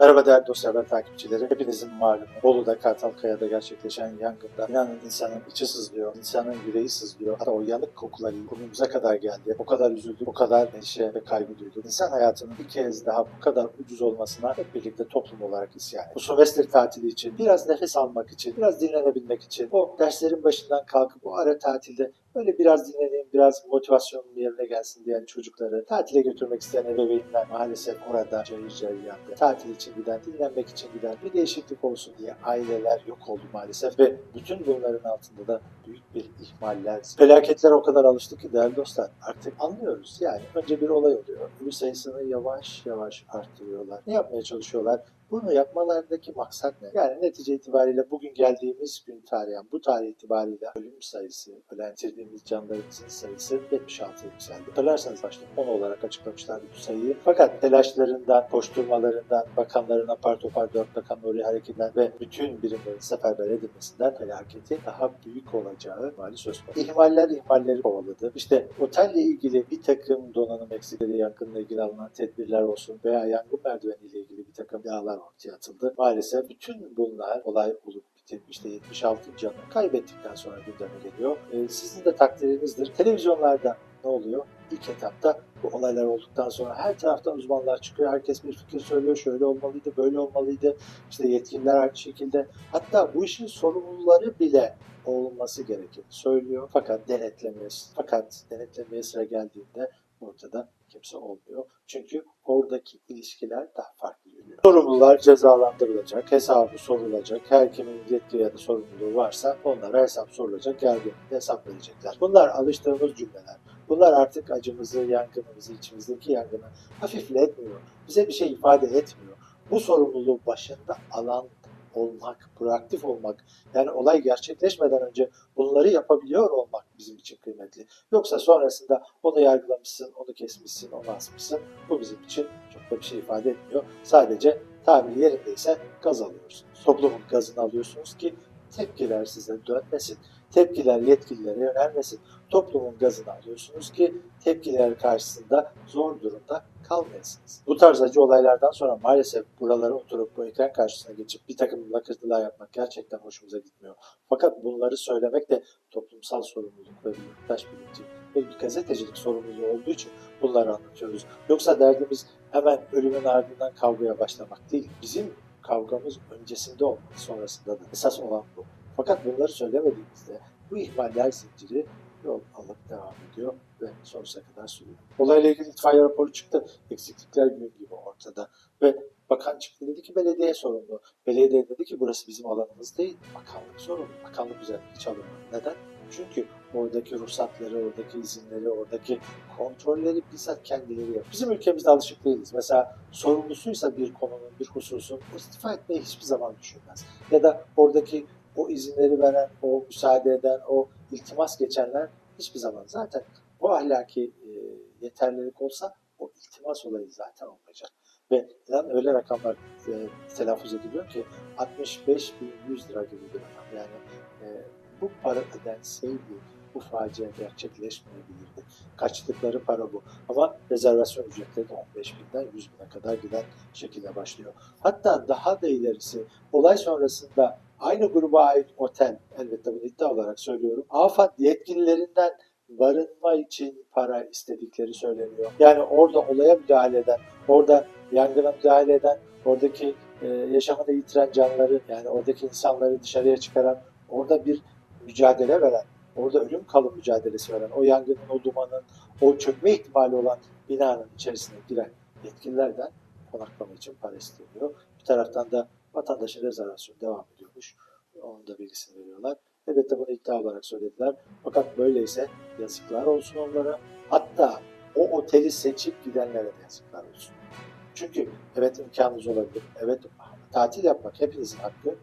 Merhaba değerli dostlar ve takipçileri. Hepinizin malumu Bolu'da Kartalkaya'da gerçekleşen yangında inanın insanın içi sızlıyor, insanın yüreği sızlıyor. Hatta o yanık kokuları burnumuza kadar geldi. O kadar üzüldük, o kadar neşe ve kaygı duyduk. İnsan hayatının bir kez daha bu kadar ucuz olmasına hep birlikte toplum olarak isyan ettik. Bu Sylvester tatili için, biraz nefes almak için, biraz dinlenebilmek için, o derslerin başından kalkıp o ara tatilde böyle biraz dinleneyim, biraz motivasyonum yerine gelsin diyen çocukları tatile götürmek isteyen ebeveynler maalesef orada cayır cayır yandı. Tatil için giden, dinlenmek için giden, bir değişiklik olsun diye aileler yok oldu maalesef ve bütün bunların altında da büyük bir ihmaller. Felaketler o kadar alıştı ki değerli dostlar artık anlıyoruz. Yani önce bir olay oluyor. Ölü sayısını yavaş yavaş arttırıyorlar. Ne yapmaya çalışıyorlar? Bunu yapmalarındaki maksat ne? Yani netice itibariyle bugün geldiğimiz gün tarihen bu tarih itibariyle ölüm sayısı, ölen yitirdiğimiz canlarımızın sayısı 76'ya yükseldi. Hatırlarsanız başta 10 olarak açıklamışlardı bu sayıyı. Fakat telaşlarından, koşturmalarından, bakanların apar topar dört bakan oraya hareketinden ve bütün birimlerin seferber edilmesinden felaketin daha büyük olacağı mali söz konusu. İhmaller ihmalleri kovaladı. İşte otelle ilgili bir takım donanım eksikleri, yangınla ilgili alınan tedbirler olsun veya yangın merdiveniyle ilgili bir takım yağlar ortaya atıldı. Maalesef bütün bunlar olay olup bitirmişte 76 canı kaybettikten sonra gündeme geliyor. Ee, sizin de takdirinizdir. Televizyonlarda ne oluyor? İlk etapta bu olaylar olduktan sonra her taraftan uzmanlar çıkıyor. Herkes bir fikir söylüyor. Şöyle olmalıydı, böyle olmalıydı. İşte yetkililer aynı şekilde. Hatta bu işin sorumluları bile olması gerekir söylüyor. Fakat denetlemeye, fakat denetlemeye sıra geldiğinde ortada kimse olmuyor. Çünkü oradaki ilişkiler daha farklı. Sorumlular cezalandırılacak, hesabı sorulacak. Her kimin yetki ya da sorumluluğu varsa onlara hesap sorulacak, yargı hesap verecekler. Bunlar alıştığımız cümleler. Bunlar artık acımızı, yangınımızı, içimizdeki yangını hafifletmiyor. Bize bir şey ifade etmiyor. Bu sorumluluğu başında alan olmak, proaktif olmak, yani olay gerçekleşmeden önce bunları yapabiliyor olmak bizim için kıymetli. Yoksa sonrasında onu yargılamışsın, onu kesmişsin, onu asmışsın. Bu bizim için çok da bir şey ifade etmiyor. Sadece tabir yerindeyse gaz alıyorsunuz. Toplumun gazını alıyorsunuz ki tepkiler size dönmesin. Tepkiler yetkililere yönelmesin. Toplumun gazını alıyorsunuz ki tepkiler karşısında zor durumda kalmayasınız. Bu tarz acı olaylardan sonra maalesef buralara oturup bu ekran karşısına geçip bir takım lakırtılar yapmak gerçekten hoşumuza gitmiyor. Fakat bunları söylemek de toplumsal sorumluluk ve yurttaş bilinci ve bir gazetecilik sorumluluğu olduğu için bunları anlatıyoruz. Yoksa derdimiz hemen ölümün ardından kavgaya başlamak değil. Bizim kavgamız öncesinde olmalı, sonrasında da. Esas olan bu. Fakat bunları söylemediğimizde bu ihmaller zinciri yol alıp devam ediyor ve sonsuza kadar sürüyor. Olayla ilgili itfaiye raporu çıktı. Eksiklikler gün gibi ortada. Ve bakan çıktı dedi ki belediye sorumlu. Belediye dedi ki burası bizim alanımız değil. Bakanlık sorumlu. Bakanlık üzerinde hiç alınmadı. Neden? Çünkü oradaki ruhsatları, oradaki izinleri, oradaki kontrolleri bizzat kendileri yapıyor. Bizim ülkemizde alışık değiliz. Mesela sorumlusuysa bir konunun, bir hususun istifa etmeyi hiçbir zaman düşünmez. Ya da oradaki o izinleri veren, o müsaade eden, o iltimas geçenler hiçbir zaman zaten o ahlaki e, yeterlilik olsa o iltimas olayı zaten olmayacak. Ve inan öyle rakamlar e, telaffuz ediliyor ki 65.100 lira gibi bir rakam. Yani e, bu para ödenseydi bu facia gerçekleşmeyebilirdi. Kaçtıkları para bu. Ama rezervasyon ücretleri de 15 binden 100 bine kadar giden şekilde başlıyor. Hatta daha da ilerisi olay sonrasında aynı gruba ait otel, elbette bunu iddia olarak söylüyorum, AFAD yetkililerinden barınma için para istedikleri söyleniyor. Yani orada olaya müdahale eden, orada yangına müdahale eden, oradaki e, yaşamını yitiren canları, yani oradaki insanları dışarıya çıkaran, orada bir mücadele veren, orada ölüm kalım mücadelesi veren, o yangının, o dumanın, o çökme ihtimali olan binanın içerisine giren yetkililerden konaklama için para isteniyor. Bir taraftan da vatandaşın rezervasyonu devam ediyormuş. Onun da bilgisini veriyorlar. Elbette bunu iddia olarak söylediler. Fakat böyleyse yazıklar olsun onlara. Hatta o oteli seçip gidenlere de yazıklar olsun. Çünkü evet imkanınız olabilir. Evet tatil yapmak hepinizin hakkı.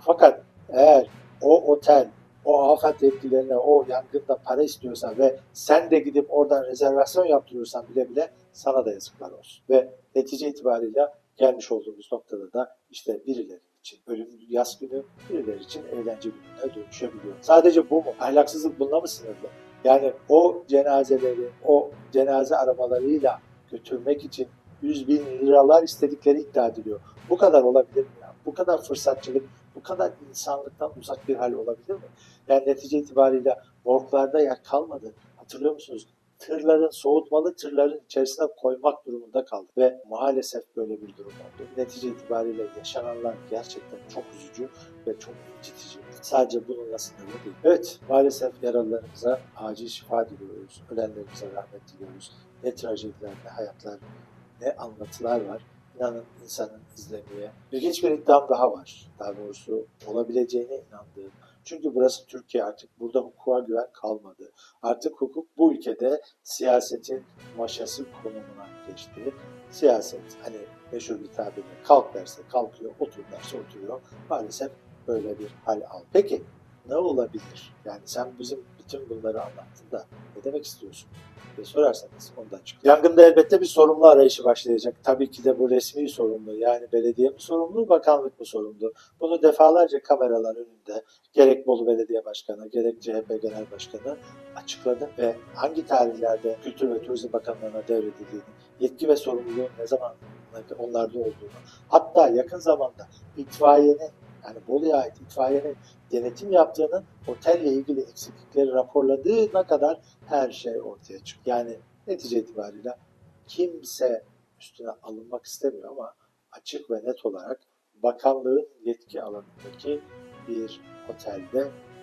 Fakat eğer o otel o afet yetkililerine o yangında para istiyorsan ve sen de gidip oradan rezervasyon yaptırıyorsan bile bile sana da yazıklar olsun. Ve netice itibariyle gelmiş olduğumuz noktada da işte birileri için ölüm yaz günü, birileri için eğlence gününe dönüşebiliyor. Sadece bu mu? Ahlaksızlık bununla mı sınırlı? Yani o cenazeleri, o cenaze arabalarıyla götürmek için 100 bin liralar istedikleri iddia ediliyor. Bu kadar olabilir mi ya? Bu kadar fırsatçılık, bu kadar insanlıktan uzak bir hal olabilir mi? Yani netice itibariyle morglarda yer kalmadı. Hatırlıyor musunuz? Tırların, soğutmalı tırların içerisine koymak durumunda kaldı. Ve maalesef böyle bir durum oldu. Netice itibariyle yaşananlar gerçekten çok üzücü ve çok incitici. Sadece bununla sınırlı değil. Evet, maalesef yaralılarımıza acil şifa diliyoruz. Ölenlerimize rahmet diliyoruz. Ne trajediler, ne hayatlar, ne anlatılar var. İnanın insanın izlemeye. İlginç bir iddiam daha var. Daha doğrusu olabileceğine inandığım. Çünkü burası Türkiye artık burada hukuka güven kalmadı. Artık hukuk bu ülkede siyasetin maşası konumuna geçti. Siyaset hani meşhur bir tabirle kalk derse kalkıyor, otur derse oturuyor. Maalesef böyle bir hal al. Peki ne olabilir? Yani sen bizim bütün bunları anlattın da ne demek istiyorsun? Diye sorarsanız ondan çıkıyor. Yangında elbette bir sorumlu arayışı başlayacak. Tabii ki de bu resmi sorumlu. Yani belediye mi sorumlu, bakanlık mı sorumlu? Bunu defalarca kameralar önünde gerek Bolu Belediye Başkanı, gerek CHP Genel Başkanı açıkladı ve hangi tarihlerde Kültür ve Turizm Bakanlığı'na devredildiğini, yetki ve sorumluluğun ne zaman onlarda olduğunu, hatta yakın zamanda itfaiyenin yani Bolu'ya ait itfaiyenin denetim yaptığının otelle ilgili eksiklikleri raporladığına kadar her şey ortaya çıkıyor. Yani netice itibariyle kimse üstüne alınmak istemiyor ama açık ve net olarak bakanlığın yetki alanındaki bir otelde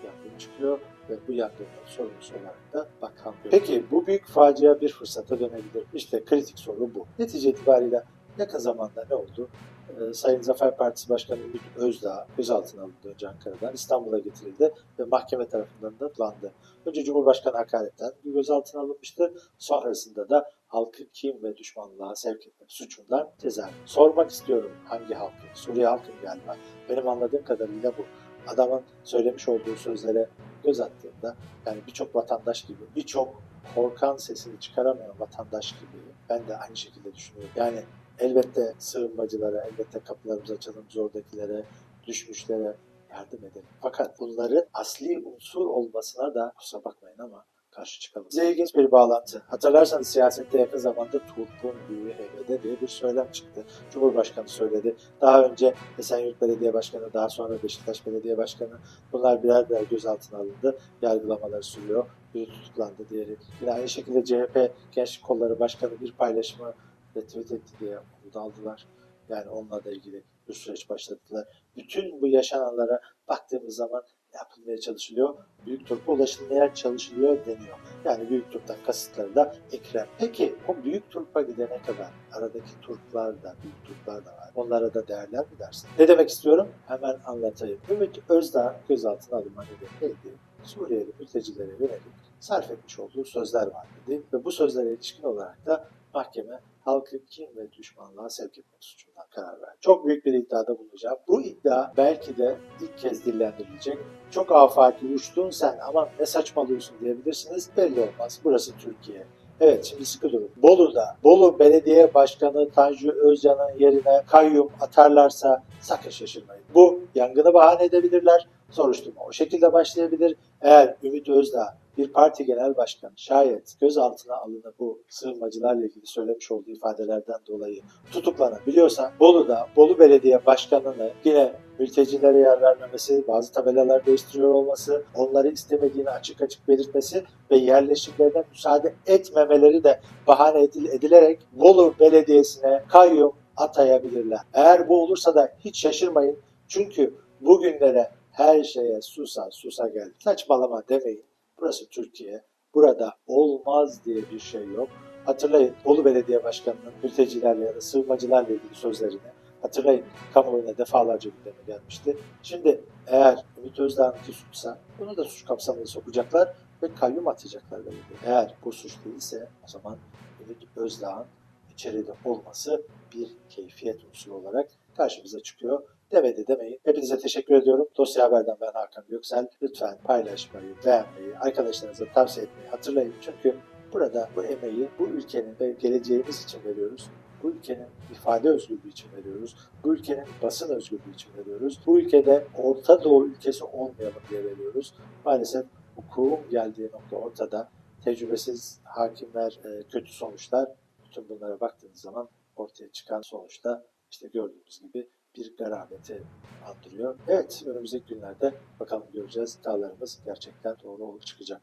yangın çıkıyor ve bu yangının sorumlusu olarak da bakan. Peki bu büyük facia bir fırsata dönebilir. İşte kritik soru bu. Netice itibariyle yakın zamanda ne oldu? Ee, Sayın Zafer Partisi Başkanı Ümit Özdağ gözaltına alındı önce Ankara'dan İstanbul'a getirildi ve mahkeme tarafından da tutuklandı. Önce Cumhurbaşkanı hakaretten gözaltına alınmıştı. Sonrasında da halkı kim ve düşmanlığa sevk etmek suçundan ceza. Sormak istiyorum hangi halkı? Suriye halkı galiba? Benim anladığım kadarıyla bu. Adamın söylemiş olduğu sözlere göz attığımda yani birçok vatandaş gibi, birçok korkan sesini çıkaramayan vatandaş gibi ben de aynı şekilde düşünüyorum. Yani elbette sığınmacılara, elbette kapılarımızı açalım zordakilere, düşmüşlere yardım edelim. Fakat bunların asli unsur olmasına da kusura bakmayın ama karşı çıkalım. Size ilginç bir bağlantı. Hatırlarsanız siyasette yakın zamanda Turp'un büyüğü heybede diye bir söylem çıktı. Cumhurbaşkanı söyledi. Daha önce Esenyurt Belediye Başkanı, daha sonra Beşiktaş Belediye Başkanı bunlar birer birer gözaltına alındı. Yargılamaları sürüyor. Biri tutuklandı, diğeri. Yine aynı şekilde CHP Gençlik Kolları Başkanı bir paylaşımı retweet etti diye onu da aldılar. Yani onunla da ilgili bir süreç başlattılar. Bütün bu yaşananlara baktığımız zaman yapılmaya çalışılıyor? Büyük Turp'a ulaşılmaya çalışılıyor deniyor. Yani Büyük Turp'tan kasıtları da Ekrem. Peki o Büyük Turp'a gidene kadar aradaki Turplar da, Büyük Turplar da var. Onlara da değerler mi dersin? Ne demek istiyorum? Hemen anlatayım. Ümit Özdağ gözaltına alınma nedeni? Suriyeli mültecilere yönelik sarf etmiş olduğu sözler var dedi. Ve bu sözlere ilişkin olarak da mahkeme halkı kim ve düşmanlığa sevk etmek suçundan karar verdi. Çok büyük bir iddiada bulunacağım. Bu iddia belki de ilk kez dillendirilecek. Çok afaki uçtun sen ama ne saçmalıyorsun diyebilirsiniz. Belli olmaz. Burası Türkiye. Evet şimdi sıkı durun. Bolu'da Bolu Belediye Başkanı Tanju Özcan'ın yerine kayyum atarlarsa sakın şaşırmayın. Bu yangını bahane edebilirler. Soruşturma o şekilde başlayabilir. Eğer Ümit Özdağ bir parti genel başkanı şayet gözaltına alınıp bu sığınmacılarla ilgili söylemiş olduğu ifadelerden dolayı tutuklanabiliyorsa Bolu'da Bolu Belediye Başkanı'nı yine mültecilere yer vermemesi, bazı tabelalar değiştiriyor olması, onları istemediğini açık açık belirtmesi ve yerleşimlerine müsaade etmemeleri de bahane edil- edilerek Bolu Belediyesi'ne kayyum atayabilirler. Eğer bu olursa da hiç şaşırmayın. Çünkü bugünlere her şeye susa susa geldi. Saçmalama demeyin. Burası Türkiye. Burada olmaz diye bir şey yok. Hatırlayın Bolu Belediye Başkanı'nın mültecilerle ya da sığınmacılarla ilgili sözlerini hatırlayın kamuoyuna defalarca gündeme gelmişti. Şimdi eğer Ümit Özdağ'ınki suçsa bunu da suç kapsamına sokacaklar ve kayyum atacaklar belediye. Eğer bu suç değilse o zaman Ümit Özdağ'ın içeride olması bir keyfiyet unsuru olarak karşımıza çıkıyor. Demedi demeyin. Hepinize teşekkür ediyorum. Dosya Haber'den ben Hakan Göksel. Lütfen paylaşmayı, beğenmeyi, arkadaşlarınıza tavsiye etmeyi hatırlayın. Çünkü burada bu emeği bu ülkenin ve geleceğimiz için veriyoruz. Bu ülkenin ifade özgürlüğü için veriyoruz. Bu ülkenin basın özgürlüğü için veriyoruz. Bu ülkede Orta Doğu ülkesi olmayalım diye veriyoruz. Maalesef hukukun geldiği nokta ortada. Tecrübesiz hakimler, e, kötü sonuçlar. Bütün bunlara baktığınız zaman ortaya çıkan sonuçta işte gördüğünüz gibi bir garabeti andırıyor. Evet önümüzdeki günlerde bakalım göreceğiz. İddialarımız gerçekten doğru olup çıkacak.